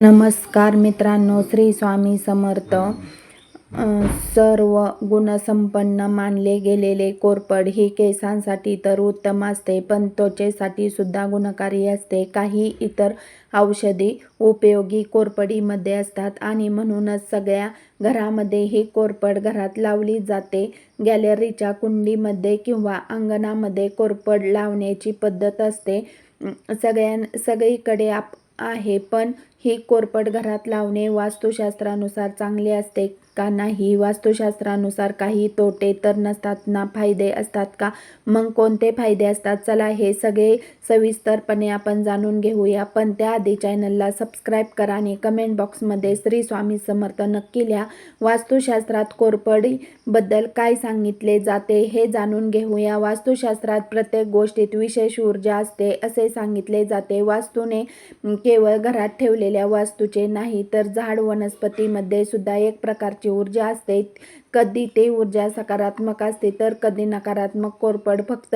नमस्कार मित्रांनो श्री स्वामी समर्थ. सर्व गुणसंपन्न मानले गेलेले कोरपड ही केसांसाठी तर उत्तम असते पण त्वचेसाठी सुद्धा गुणकारी असते. काही इतर औषधी उपयोगी कोरपडीमध्ये असतात आणि म्हणूनच सगळ्या घरामध्ये ही कोरपड घरात लावली जाते. गॅलरीच्या कुंडीमध्ये किंवा अंगणामध्ये कोरपड लावण्याची पद्धत असते. सगळ्या सगळ्यां सगळीकडे आप आहे पण ही कोरपड घरात लावणे वास्तुशास्त्रानुसार चांगले असते का नाही? वास्तुशास्त्रानुसार काही तोटे तर नसतात ना फायदे असतात का? मग कोणते फायदे असतात? चला हे सगळे सविस्तरपणे आपण जाणून घेऊया. पण त्याआधी चॅनलला सबस्क्राईब करा आणि कमेंट बॉक्समध्ये श्री स्वामी समर्थ नक्की लिहा. वास्तुशास्त्रात कोरपडीबद्दल काय सांगितले जाते हे जाणून घेऊया. वास्तुशास्त्रात प्रत्येक गोष्टीत विशेष ऊर्जा असते असे सांगितले जाते. वास्तूने केवळ घरात ठेवलेले असलेल्या वास्तूचे नाही तर झाड वनस्पतीमध्ये सुद्धा एक प्रकारची ऊर्जा असते. कधी ते ऊर्जा सकारात्मक असते तर कधी नकारात्मक. कोरपड फक्त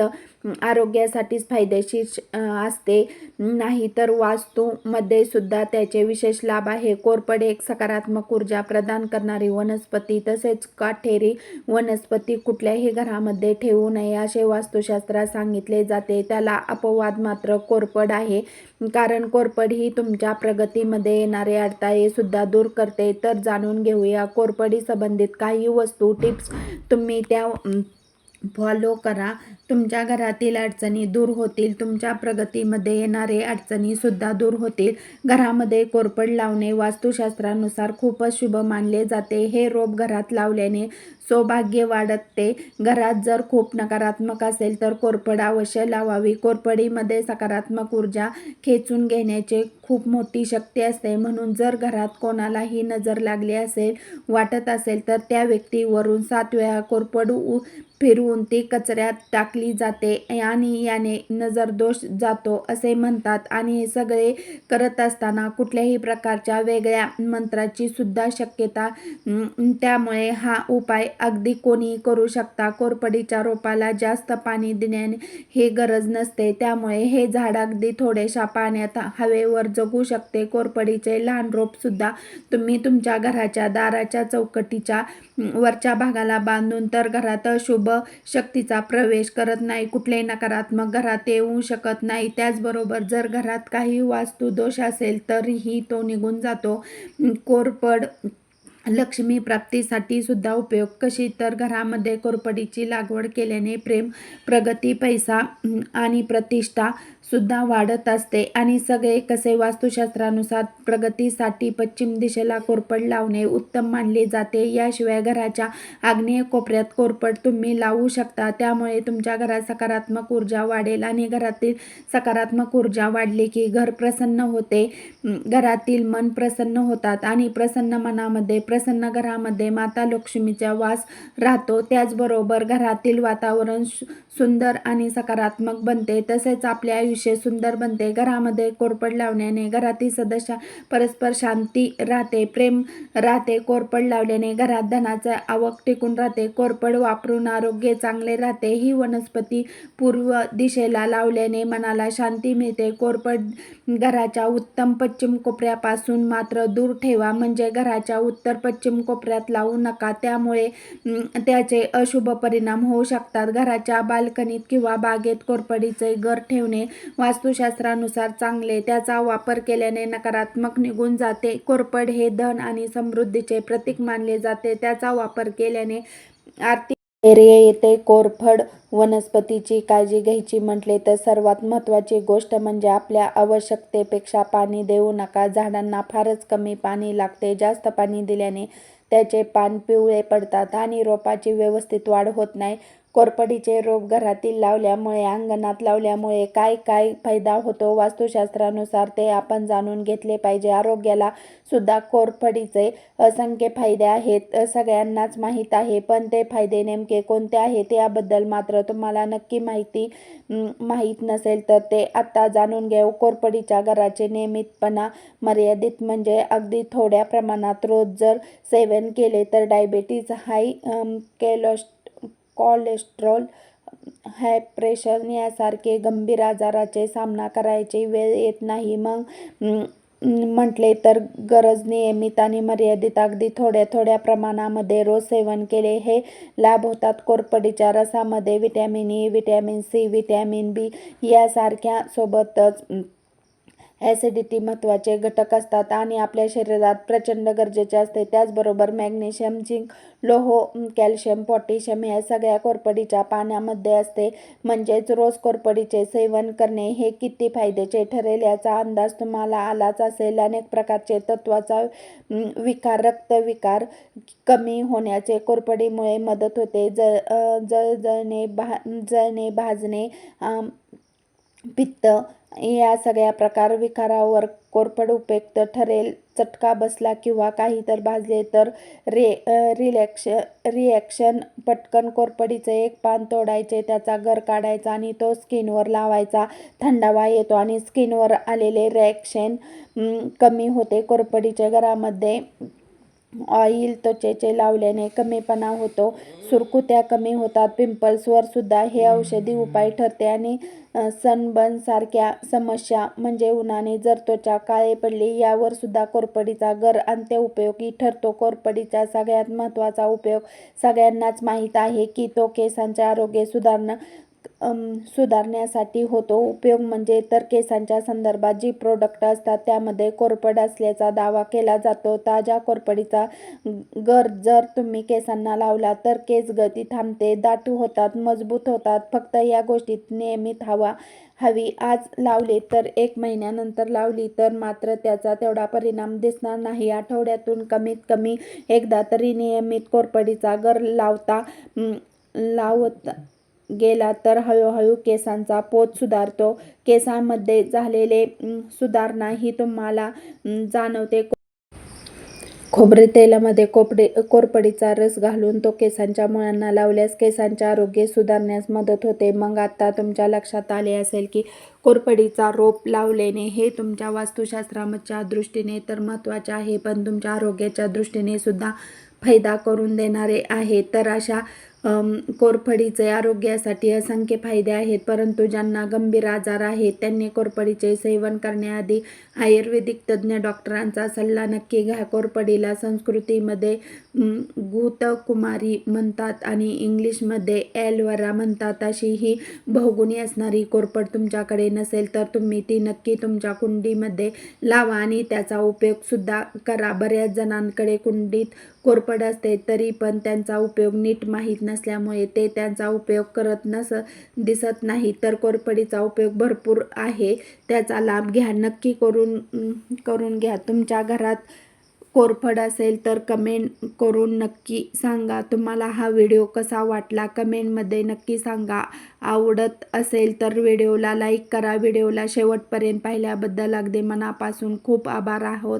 आरोग्यासाठीच फायदेशीर असते. नाही तर वास्तूमध्ये सुद्धा त्याचे विशेष लाभ आहे. कोरपड एक सकारात्मक ऊर्जा प्रदान करणारी वनस्पती तसेच काठेरी वनस्पती कुठल्याही घरामध्ये ठेवू नये असे वास्तुशास्त्रात सांगितले जाते. त्याला अपवाद मात्र कोरपड आहे. कारण कोरपड ही तुमच्या प्रगतीमध्ये येणारे अडथळे सुद्धा दूर करते. तर जाणून घेऊया कोरपडी संबंधित काही वस्तू टिप्स तुम्ही त्या फॉलो करा. तुमच्या घरातील अडचणी दूर होतील तुमच्या प्रगतीमध्ये येणारे अडचणीसुद्धा दूर होतील. घरामध्ये कोरपड लावणे वास्तुशास्त्रानुसार खूपच शुभ मानले जाते. हे रोप घरात लावल्याने सौभाग्य वाढते घरात जर खूप नकारात्मक असेल तर कोरफड अवश्य लावावी. कोरफडीमध्ये सकारात्मक ऊर्जा खेचून घेण्याचे खूप मोठी शक्ती असते. म्हणून जर घरात कोणालाही नजर लागली असेल वाटत असेल तर त्या व्यक्तीवरून सात वेळा कोरफड उ- फिरवून ती कचऱ्यात टाकली जाते आणि याने नजरदोष जातो असे म्हणतात. आणि हे सगळे करत असताना कुठल्याही प्रकारच्या वेगळ्या मंत्राची सुद्धा शक्यता त्यामुळे हा उपाय अगदी कोणीही करू शकता. कोरपडीच्या रोपाला जास्त पाणी देण्याने ही गरज नसते. त्यामुळे हे झाड अगदी थोड्याशा पाण्यात हवेवर जगू शकते. कोरपडीचे लहान रोपसुद्धा तुम्ही तुमच्या घराच्या दाराच्या चौकटीच्या वरच्या भागाला बांधून तर घरात शुभ शक्तीचा प्रवेश करत नाही. कुठलेही नकारात्मक घरात येऊ शकत नाही. त्याचबरोबर जर घरात काही वास्तू दोष असेल तरीही तो निघून जातो. कोरपड लक्ष्मी प्राप्तीसाठी सुद्धा उपयोग कशी? तर घरामध्ये कोरपडीची लागवड केल्याने प्रेम प्रगती पैसा आणि प्रतिष्ठा सुद्धा वाढत असते. आणि सगळे कसे वास्तुशास्त्रानुसार प्रगतीसाठी पश्चिम दिशेला कोरपड लावणे उत्तम मानले जाते याशिवाय घराच्या आग्नेय कोपऱ्यात कोरपड तुम्ही लावू शकता. त्यामुळे तुमच्या घरात सकारात्मक ऊर्जा वाढेल आणि घरातील सकारात्मक ऊर्जा वाढली की घर प्रसन्न होते. घरातील मन प्रसन्न होतात आणि प्रसन्न मनामध्ये प्रसन्न घरामध्ये माता लक्ष्मीचा वास राहतो. त्याचबरोबर घरातील वातावरण सु- सुंदर आणि सकारात्मक बनते. तसेच आपल्या आयुष्य अतिशय सुंदर बनते. घरामध्ये कोरपड लावण्याने घरातील सदस्य परस्पर शांती राहते. प्रेम राहते कोरपड लावल्याने घरात धनाचं आवक टिकून राहते. कोरपड वापरून आरोग्य चांगले राहते. ही वनस्पती पूर्व दिशेला लावल्याने मनाला शांती मिळते. कोरपड घराच्या उत्तम पश्चिम कोपऱ्यापासून मात्र दूर ठेवा. म्हणजे घराच्या उत्तर पश्चिम कोपऱ्यात लावू नका. त्यामुळे त्याचे अशुभ परिणाम होऊ शकतात. घराच्या बाल्कनीत किंवा बागेत कोरपडीचे घर ठेवणे वास्तुशास्त्रानुसार चांगले त्याचा वापर केल्याने नकारात्मक निघून जाते. कोरफड हे धन आणि समृद्धीचे प्रतीक मानले जाते. त्याचा वापर केल्याने आर्थिक धैर्य येते. कोरफड वनस्पतीची काळजी घ्यायची म्हटले तर सर्वात महत्त्वाची गोष्ट म्हणजे आपल्या आवश्यकतेपेक्षा पाणी देऊ नका. झाडांना फारच कमी पाणी लागते. जास्त पाणी दिल्याने त्याचे पान पिवळे पडतात आणि रोपाची व्यवस्थित वाढ होत नाही. कोरफडीचे रोप घरातील लावल्यामुळे अंगणात लावल्यामुळे काय काय फायदा होतो वास्तुशास्त्रानुसार ते आपण जाणून घेतले पाहिजे. आरोग्याला सुद्धा कोरफडीचे असंख्य फायदे आहेत सगळ्यांनाच माहीत आहे पण ते फायदे नेमके कोणते आहेत याबद्दल मात्र तुम्हाला नक्की माहिती माहीत नसेल तर ते आत्ता जाणून घेऊ. कोरफडीच्या घराचे नियमितपणा मर्यादित म्हणजे अगदी थोड्या प्रमाणात रोज जर सेवन केले तर डायबेटीज हाय केलोस्ट कोलेस्ट्रॉल हाय प्रेशर यासारखे गंभीर आजाराचे सामना करायची वेळ येत नाही. मग म्हटले तर गरज नियमित आणि मर्यादित अगदी थोड्या थोड्या प्रमाणामध्ये रोज सेवन केले. हे लाभ होतात कोरपडीच्या रसामध्ये vitamin E vitamin C vitamin B यासारख्या सोबतच. ॲसिडिटी महत्त्वाचे घटक असतात आणि आपल्या शरीरात प्रचंड गरजेचे असते. त्याचबरोबर मॅग्नेशियम झिंक लोह कॅल्शियम पोटॅशियम या सगळ्या कोरपडीच्या पाण्यामध्ये असते. म्हणजेच रोज कोरपडीचे सेवन करणे हे किती फायद्याचे ठरेल याचा अंदाज तुम्हाला आलाच असेल. अनेक प्रकारचे तत्वाचा विकार रक्तविकार कमी होण्याचे कोरपडीमुळे मदत होते. ज जळजळणे भा जळणे भाजणे पित्त या सगळ्या प्रकार विकारावर कोरपड उपयुक्त ठरेल. चटका बसला किंवा काही तर भाजले तर रे रिलॅक्श रिॲक्शन पटकन कोरपडीचं एक पान तोडायचे त्याचा गर काढायचा आणि तो स्किनवर लावायचा. थंडावा येतो आणि स्किनवर आलेले रिॲक्शन कमी होते कोरपडीच्या घरामध्ये. ऑइल त्वचेचे लावल्याने कमीपणा होतो. सुरकुत्या कमी होतात. पिंपल्सवर सुद्धा हे औषधी उपाय ठरते आणि सनबर्न सारख्या समस्या म्हणजे उन्हाने जर त्वचा काळे पडली यावर सुद्धा कोरपडीचा गर अंत्य उपयोगी ठरतो. कोरपडीचा सगळ्यात महत्त्वाचा उपयोग सगळ्यांनाच माहीत आहे की तो केसांचे आरोग्य सुधारणं सुधारण्यासाठी होतो. उपयोग म्हणजे तर केसांच्या संदर्भात जी प्रोडक्ट असतात त्यामध्ये कोरपड असल्याचा दावा केला जातो. ताज्या कोरपडीचा गर जर तुम्ही केसांना लावला तर केस गती थांबते दाटू होतात मजबूत होतात. फक्त या गोष्टीत नियमित हवा हवी. आज लावली तर एक महिन्यानंतर लावली तर मात्र त्याचा तेवढा परिणाम दिसणार नाही. आठवड्यातून कमीत कमी एकदा तरी नियमित कोरपडीचा गर लावता लावत गेला तर हळूहळू केसांचा पोत सुधारतो. केसांमध्ये झालेले सुधारणा ही तुम्हाला जाणवते. खोबरे तेलामध्ये कोपडे कोरपडीचा रस घालून तो केसांच्या मुळांना लावल्यास केसांचे आरोग्य सुधारण्यास मदत होते. मग आता तुमच्या लक्षात आले असेल की कोरपडीचा रोप लावल्याने हे तुमच्या वास्तुशास्त्राच्या दृष्टीने तर महत्त्वाचे आहे पण तुमच्या आरोग्याच्या दृष्टीने सुद्धा फायदा करून देणारे आहे. तर अशा कोरफडीचे आरोग्यासाठी असंख्य फायदे आहेत परंतु ज्यांना गंभीर आजार आहेत त्यांनी कोरफडीचे सेवन करण्याआधी आयुर्वेदिक तज्ज्ञ डॉक्टरांचा सल्ला नक्की घ्या. कोरफडीला संस्कृतीमध्ये गुतकुमारी म्हणतात आणि इंग्लिशमध्ये ॲलवरा म्हणतात. अशी ही बहुगुणी असणारी कोरफड तुमच्याकडे नसेल तर तुम्ही ती नक्की तुमच्या कुंडीमध्ये लावा आणि त्याचा उपयोगसुद्धा करा. बऱ्याच जणांकडे कुंडीत कोरफड असते तरी पण त्यांचा उपयोग नीट माहीत नसल्यामुळे ते त्यांचा उपयोग करत नस दिसत नाही. तर कोरफडीचा उपयोग भरपूर आहे. त्याचा लाभ घ्या. नक्की करून करून घ्या. तुमच्या घरात कोरफड असेल तर कमेंट करून नक्की सांगा. तुम्हाला हा व्हिडिओ कसा वाटला? कमेंटमध्ये नक्की सांगा. आवडत असेल तर व्हिडिओला लाईक करा. व्हिडिओला शेवटपर्यंत पाहिल्याबद्दल अगदी मनापासून खूप आभार आहोत.